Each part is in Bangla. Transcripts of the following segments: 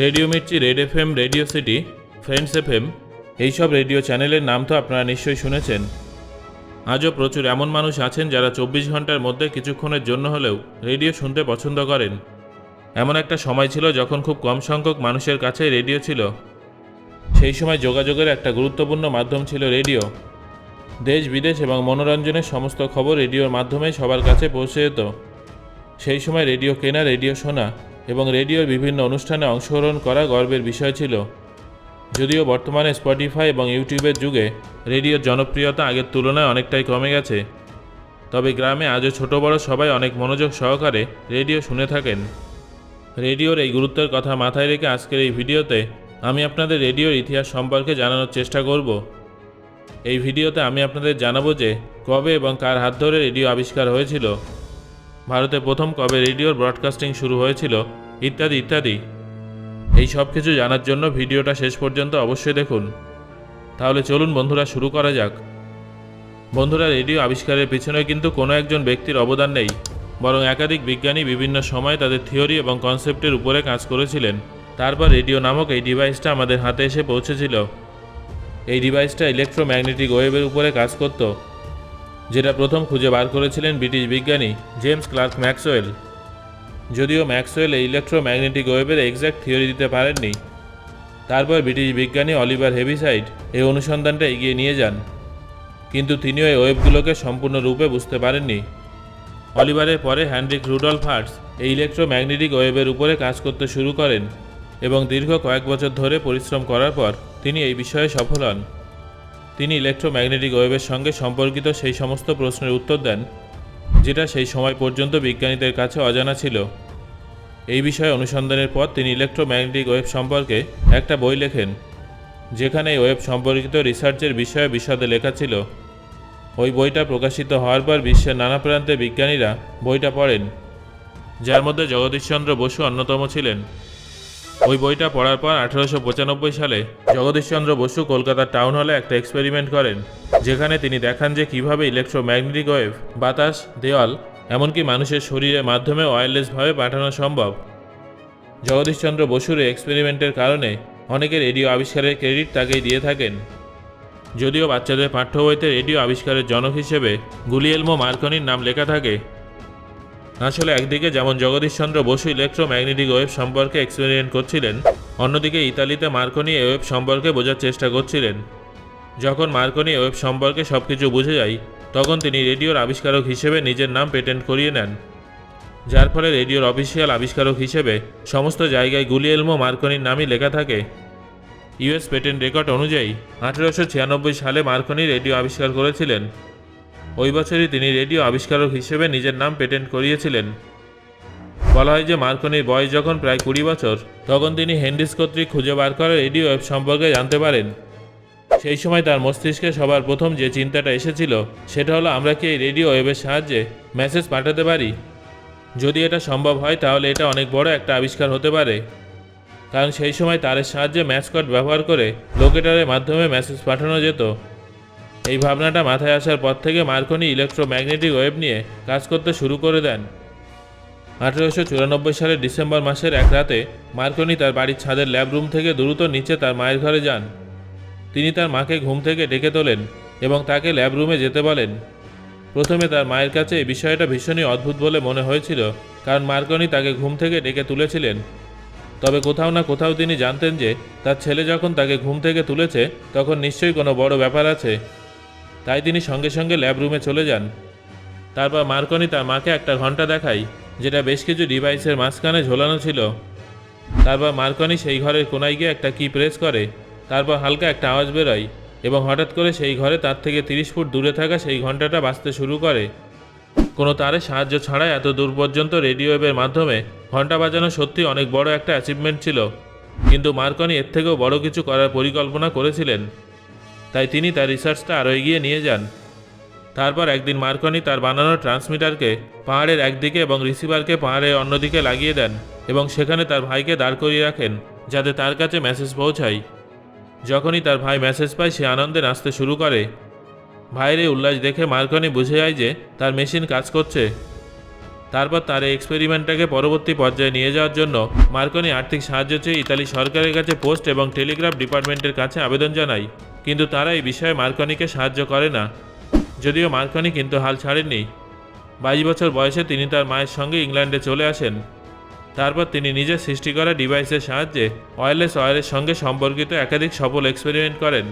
Radio Mirchi, Red F M radio city, friends F M এইসব রেডিও চ্যানেলের নাম তো আপনারা নিশ্চয়ই শুনেছেন। আজও প্রচুর এমন মানুষ আছেন যারা চব্বিশ ঘণ্টার মধ্যে কিছুক্ষণের জন্য হলেও রেডিও শুনতে পছন্দ করেন। এমন একটা সময় ছিল যখন খুব কম সংখ্যক মানুষের কাছে রেডিও ছিল। সেই সময় যোগাযোগের একটা গুরুত্বপূর্ণ মাধ্যম ছিল রেডিও। দেশ, বিদেশ এবং মনোরঞ্জনের সমস্ত খবর রেডিওর মাধ্যমে সবার কাছে পৌঁছে যেত। সেই সময় রেডিও কেনা, রেডিও শোনা এবং রেডিওর বিভিন্ন অনুষ্ঠানে অংশগ্রহণ করা গর্বের বিষয় ছিল। যদিও বর্তমানে স্পটিফাই এবং ইউটিউবের যুগে রেডিওর জনপ্রিয়তা আগের তুলনায় অনেকটাই কমে গেছে। তবে গ্রামে আজও ছোট বড় সবাই অনেক মনোযোগ সহকারে রেডিও শুনে থাকেন। রেডিওর এই গুরুত্বের কথা মাথায় রেখে আজকের এই ভিডিওতে আমি আপনাদের রেডিওর ইতিহাস সম্পর্কে জানানোর চেষ্টা করব। এই ভিডিওতে আমি আপনাদের জানাব যে কবে এবং কার হাত ধরে রেডিও আবিষ্কার হয়েছিল। ভারতে প্রথম কবে রেডিওর ব্রডকাস্টিং শুরু হয়েছিল, ইত্যাদি ইত্যাদি। এই সব কিছু জানার জন্য ভিডিওটা শেষ পর্যন্ত অবশ্যই দেখুন। তাহলে চলুন বন্ধুরা, শুরু করা যাক। বন্ধুরা, রেডিও আবিষ্কারের পিছনে কিন্তু কোনো একজন ব্যক্তির অবদান নেই, বরং একাধিক বিজ্ঞানী বিভিন্ন সময় তাদের থিওরি এবং কনসেপ্টের উপরে কাজ করেছিলেন। তারপর রেডিও নামক এই ডিভাইসটা আমাদের হাতে এসে পৌঁছেছিল। এই ডিভাইসটা ইলেকট্রোম্যাগনেটিক ওয়েভের উপরে কাজ করত। যেটা প্রথম খুঁজে বার করেছিলেন ব্রিটিশ বিজ্ঞানী জেমস ক্লার্ক ম্যাক্সওয়েল। যদিও ম্যাক্সওয়েল এই ইলেকট্রোম্যাগনেটিক ওয়েভের এক্স্যাক্ট থিওরি দিতে পারেননি, তারপর ব্রিটিশ বিজ্ঞানী অলিভার হেভিসাইড এই অনুসন্ধানটা এগিয়ে নিয়ে যান। কিন্তু তিনিও এই ওয়েভগুলোকে সম্পূর্ণরূপে বুঝতে পারেননি। অলিভারের পরে হ্যান্ড্রিক রুডলফ হার্টস এই ইলেকট্রোম্যাগনেটিক ওয়েভের উপরে কাজ করতে শুরু করেন এবং দীর্ঘ কয়েক বছর ধরে পরিশ্রম করার পর তিনি এই বিষয়ে সফল হন। তিনি ইলেকট্রোম্যাগনেটিক ওয়েভের সঙ্গে সম্পর্কিত সেই সমস্ত প্রশ্নের উত্তর দেন, যেটা সেই সময় পর্যন্ত বিজ্ঞানীদের কাছে অজানা ছিল। এই বিষয়ে অনুসন্ধানের পর তিনি ইলেকট্রোম্যাগনেটিক ওয়েভ সম্পর্কে একটা বই লেখেন, যেখানে এই ওয়েভ সম্পর্কিত রিসার্চের বিষয়ে বিশদে লেখা ছিল। ওই বইটা প্রকাশিত হওয়ার পর বিশ্বের নানা প্রান্তে বিজ্ঞানীরা বইটা পড়েন, যার মধ্যে জগদীশচন্দ্র বসু অন্যতম ছিলেন। ওই বইটা পড়ার পর আঠারোশো পঁচানব্বই সালে জগদীশচন্দ্র বসু কলকাতার টাউন হলে একটা এক্সপেরিমেন্ট করেন, যেখানে তিনি দেখান যে কীভাবে ইলেকট্রোম্যাগনেটিক ওয়েভ, বাতাস, দেওয়াল, এমনকি মানুষের শরীরের মাধ্যমে ওয়্যারলেসভাবে পাঠানো সম্ভব। জগদীশচন্দ্র বসুর এক্সপেরিমেন্টের কারণে অনেকে রেডিও আবিষ্কারের ক্রেডিট তাকেই দিয়ে থাকেন। যদিও বাচ্চাদের পাঠ্য বইতে রেডিও আবিষ্কারের জনক হিসেবে গুলিয়েলমো মার্কনির নাম লেখা থাকে আসলে একদিকে যেমন জগদীশচন্দ্র বসু ইলেকট্রোম্যাগনেটিক ওয়েভ সম্পর্কে এক্সপেরিমেন্ট করছিলেন, অন্যদিকে ইতালিতে মার্কনি এই ওয়েভ সম্পর্কে বোঝার চেষ্টা করছিলেন। যখন মার্কনি ওয়েব সম্পর্কে সব কিছু বুঝে যায়, তখন তিনি রেডিওর আবিষ্কারক হিসেবে নিজের নাম পেটেন্ট করিয়ে নেন। যার ফলে রেডিওর অফিসিয়াল আবিষ্কারক হিসেবে সমস্ত জায়গায় গুলিয়েলমো মার্কনির নামই লেখা থাকে। ইউএস পেটেন্ট রেকর্ড অনুযায়ী, আঠেরোশো ছিয়ানব্বই সালে মার্কনি রেডিও আবিষ্কার করেছিলেন। ওই বছরই তিনি রেডিও আবিষ্কারক হিসেবে নিজের নাম পেটেন্ট করিয়েছিলেন। বলা হয় যে মার্কনির বয়স যখন প্রায় কুড়ি বছর, তখন তিনি হেনরিস কর্তৃক খুঁজে বার করা রেডিও ওয়েব সম্পর্কে জানতে পারেন। সেই সময় তার মস্তিষ্কে সবার প্রথম যে চিন্তাটা এসেছিল, সেটা হলো, আমরা কি এই রেডিও ওয়েবের সাহায্যে মেসেজ পাঠাতে পারি? যদি এটা সম্ভব হয়, তাহলে এটা অনেক বড় একটা আবিষ্কার হতে পারে। কারণ সেই সময় তারের সাহায্যে ম্যাসকট ব্যবহার করে লোকেটারের মাধ্যমে মেসেজ পাঠানো যেত। এই ভাবনাটা মাথায় আসার পর থেকে মার্কনি ইলেকট্রোম্যাগনেটিক ওয়েভ নিয়ে কাজ করতে শুরু করে দেন। আঠেরোশো চুরানব্বই সালের ডিসেম্বর মাসের এক রাতে মার্কনি তার বাড়ির ছাদের ল্যাব রুম থেকে দ্রুত নিচে তার মায়ের ঘরে যান। তিনি তার মাকে ঘুম থেকে ডেকে তোলেন এবং তাকে ল্যাব রুমে যেতে বলেন। প্রথমে তার মায়ের কাছে এই বিষয়টা ভীষণই অদ্ভুত বলে মনে হয়েছিল, কারণ মার্কনি তাকে ঘুম থেকে ডেকে তুলেছিলেন। তবে কোথাও না কোথাও তিনি জানতেন যে তার ছেলে যখন তাকে ঘুম থেকে তুলেছে, তখন নিশ্চয়ই কোনো বড় ব্যাপার আছে। তাই তিনি সঙ্গে সঙ্গে ল্যাব রুমে চলে যান। তারপর মার্কনি তার মাকে একটা ঘণ্টা দেখায়, যেটা বেশ কিছু ডিভাইসের মাঝখানে ঝোলানো ছিল। তারপর মার্কনি সেই ঘরের কোনায় গিয়ে একটা কি প্রেস করে, তারপর হালকা একটা আওয়াজ বেরোয় এবং হঠাৎ করে সেই ঘরে তার থেকে তিরিশ ফুট দূরে থাকা সেই ঘন্টাটা বাঁচতে শুরু করে। কোনো তারের সাহায্য ছাড়াই এত দূর পর্যন্ত রেডিও ওয়েভের মাধ্যমে ঘণ্টা বাজানো সত্যি অনেক বড় একটা অ্যাচিভমেন্ট ছিল। কিন্তু মার্কনি এর থেকেও বড় কিছু করার পরিকল্পনা করেছিলেন। তাই তিনি তার রিসার্চটা আরও এগিয়ে নিয়ে যান। তারপর একদিন মার্কনি তার বানানো ট্রান্সমিটারকে পাহাড়ের একদিকে এবং রিসিভারকে পাহাড়ের অন্যদিকে লাগিয়ে দেন এবং সেখানে তার ভাইকে দাঁড় করিয়ে রাখেন যাতে তার কাছে মেসেজ পৌঁছায়। যখনই তার ভাই মেসেজ পায়, সে আনন্দে নাচতে শুরু করে। ভাইয়ের এই উল্লাস দেখে মার্কনি বুঝে যায় যে তার মেশিন কাজ করছে। তারপর তার এই এক্সপেরিমেন্টটাকে পরবর্তী পর্যায়ে নিয়ে যাওয়ার জন্য মার্কনি আর্থিক সাহায্য চেয়ে ইতালি সরকারের কাছে পোস্ট এবং টেলিগ্রাফ ডিপার্টমেন্টের কাছে আবেদন জানায়। কিন্তু তারা এই বিষয়ে মার্কনিকে সাহায্য করে না। যদিও মার্কনি কিন্তু হাল ছাড়েননি। বাইশ বছর বয়সে তিনি তার মায়ের সঙ্গে ইংল্যান্ডে চলে আসেন। তারপর তিনি নিজের সৃষ্টি করা ডিভাইসের সাহায্যে ওয়্যারলেস ওয়্যারের সঙ্গে সম্পর্কিত একাধিক সফল এক্সপেরিমেন্ট করেন।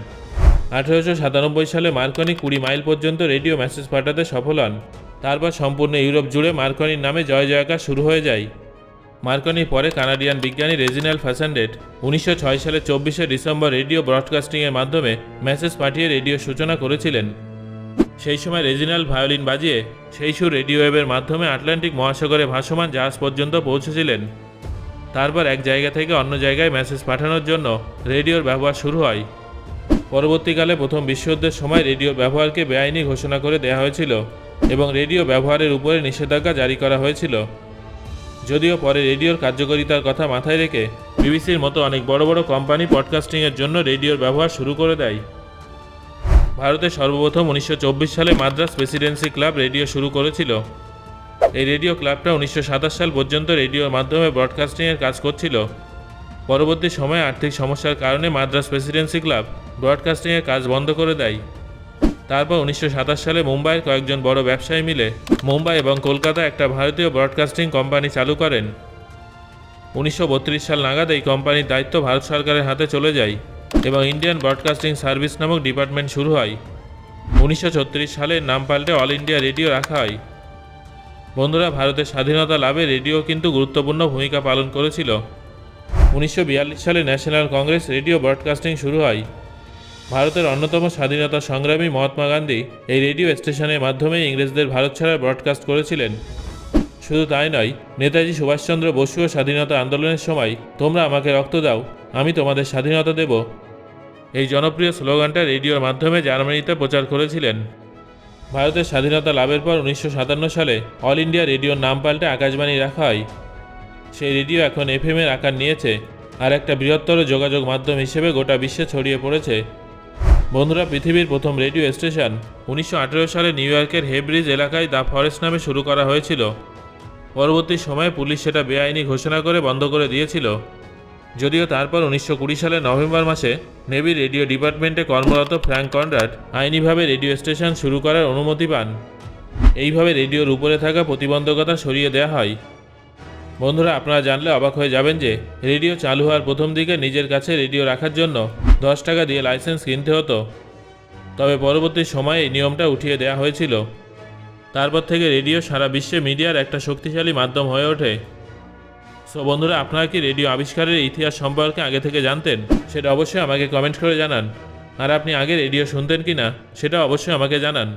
আঠেরোশো সাতানব্বই সালে মার্কনি কুড়ি মাইল পর্যন্ত রেডিও মেসেজ পাঠাতে সফল হন। তারপর সম্পূর্ণ ইউরোপ জুড়ে মার্কনির নামে জয় জয়কার শুরু হয়ে যায়। মার্কনির পরে কানাডিয়ান বিজ্ঞানী রেজিনাল ফ্যাসান্ডেট উনিশশো ছয় সালে চব্বিশে ডিসেম্বর রেডিও ব্রডকাস্টিংয়ের মাধ্যমে মেসেজ পাঠিয়ে রেডিও সূচনা করেছিলেন। সেই সময় রেজিনাল ভায়োলিন বাজিয়ে সেই সুর রেডিও ওয়েবের মাধ্যমে আটলান্টিক মহাসাগরে ভাসমান জাহাজ পর্যন্ত পৌঁছেছিলেন। তারপর এক জায়গা থেকে অন্য জায়গায় মেসেজ পাঠানোর জন্য রেডিওর ব্যবহার শুরু হয়। পরবর্তীকালে প্রথম বিশ্বযুদ্ধের সময় রেডিও ব্যবহারকে বেআইনি ঘোষণা করে দেওয়া হয়েছিল এবং রেডিও ব্যবহারের উপরে নিষেধাজ্ঞা জারি করা হয়েছিল। যদিও পরে রেডিওর কার্যকারিতার কথা মাথায় রেখে বিবিসির মতো অনেক বড় বড় কোম্পানি পডকাস্টিংয়ের জন্য রেডিওর ব্যবহার শুরু করে দেয়। ভারতে সর্বপ্রথম উনিশশো চব্বিশ সালে মাদ্রাস প্রেসিডেন্সি ক্লাব রেডিও শুরু করেছিল। এই রেডিও ক্লাবটা উনিশশো সাতাশ সাল পর্যন্ত রেডিওর মাধ্যমে ব্রডকাস্টিংয়ের কাজ করছিল। পরবর্তী সময়ে আর্থিক সমস্যার কারণে মাদ্রাস প্রেসিডেন্সি ক্লাব ব্রডকাস্টিংয়ের কাজ বন্ধ করে দেয়। তারপর উনিশশো সাতাশ সালে মুম্বাইয়ের কয়েকজন বড় ব্যবসায়ী মিলে মুম্বাই এবং কলকাতা একটা ভারতীয় ব্রডকাস্টিং কোম্পানি চালু করেন। উনিশশো বত্রিশ সাল নাগাদ এই কোম্পানির দায়িত্ব ভারত সরকারের হাতে চলে যায় এবং ইন্ডিয়ান ব্রডকাস্টিং সার্ভিস নামক ডিপার্টমেন্ট শুরু হয়। উনিশশো সালে নাম পাল্টে অল ইন্ডিয়া রেডিও রাখা হয়। বন্ধুরা, ভারতের স্বাধীনতা লাভে রেডিও কিন্তু গুরুত্বপূর্ণ ভূমিকা পালন করেছিল। উনিশশো বিয়াল্লিশ সালে ন্যাশনাল কংগ্রেস রেডিও ব্রডকাস্টিং শুরু হয়। ভারতের অন্যতম স্বাধীনতা সংগ্রামী মহাত্মা গান্ধী এই রেডিও স্টেশনের মাধ্যমে ইংরেজদের ভারত ছাড়ার ব্রডকাস্ট করেছিলেন। শুধু তাই নয়, নেতাজি সুভাষচন্দ্র বসুও স্বাধীনতা আন্দোলনের সময়, তোমরা আমাকে রক্ত দাও, আমি তোমাদের স্বাধীনতা দেব। এই জনপ্রিয় স্লোগানটা রেডিওর মাধ্যমে জার্মানিতে প্রচার করেছিলেন। ভারতের স্বাধীনতা লাভের পর উনিশশো সাতান্ন সালে অল ইন্ডিয়া রেডিওর নাম পাল্টে আকাশবাণী রাখা হয়। সেই রেডিও এখন এফএমের আকার নিয়েছে, আর একটা বৃহত্তর যোগাযোগ মাধ্যম হিসেবে গোটা বিশ্বে ছড়িয়ে পড়েছে। বন্ধুরা, পৃথিবীর প্রথম রেডিও স্টেশন উনিশশো আঠেরো সালে নিউ ইয়র্কের হেব্রিজ এলাকায় দ্য ফরেস্ট নামে শুরু করা হয়েছিল। পরবর্তী সময়ে পুলিশ সেটা বেআইনি ঘোষণা করে বন্ধ করে দিয়েছিল। যদিও তারপর উনিশশো কুড়ি সালের নভেম্বর মাসে নেভি রেডিও ডিপার্টমেন্টে কর্মরত ফ্র্যাঙ্ক কনরাড আইনিভাবে রেডিও স্টেশন শুরু করার অনুমতি পান। এইভাবে রেডিওর উপরে থাকা প্রতিবন্ধকতা সরিয়ে দেওয়া হয়। বন্ধুরা, আপনারা জানলে অবাক হয়ে যাবেন যে রেডিও চালু হওয়ার প্রথম দিকে নিজের কাছে রেডিও রাখার জন্য দশ টাকা দিয়ে লাইসেন্স কিনতে হতো। তবে পরবর্তী সময়ে এই নিয়মটা উঠিয়ে দেওয়া হয়েছিল। তারপর থেকে রেডিও সারা বিশ্বে মিডিয়ার একটা শক্তিশালী মাধ্যম হয়ে ওঠে। সো বন্ধুরা, আপনারা কি রেডিও আবিষ্কারের ইতিহাস সম্পর্কে আগে থেকে জানতেন? সেটা অবশ্যই আমাকে কমেন্ট করে জানান। আর আপনি আগে রেডিও শুনতেন কি না সেটা অবশ্যই আমাকে জানান।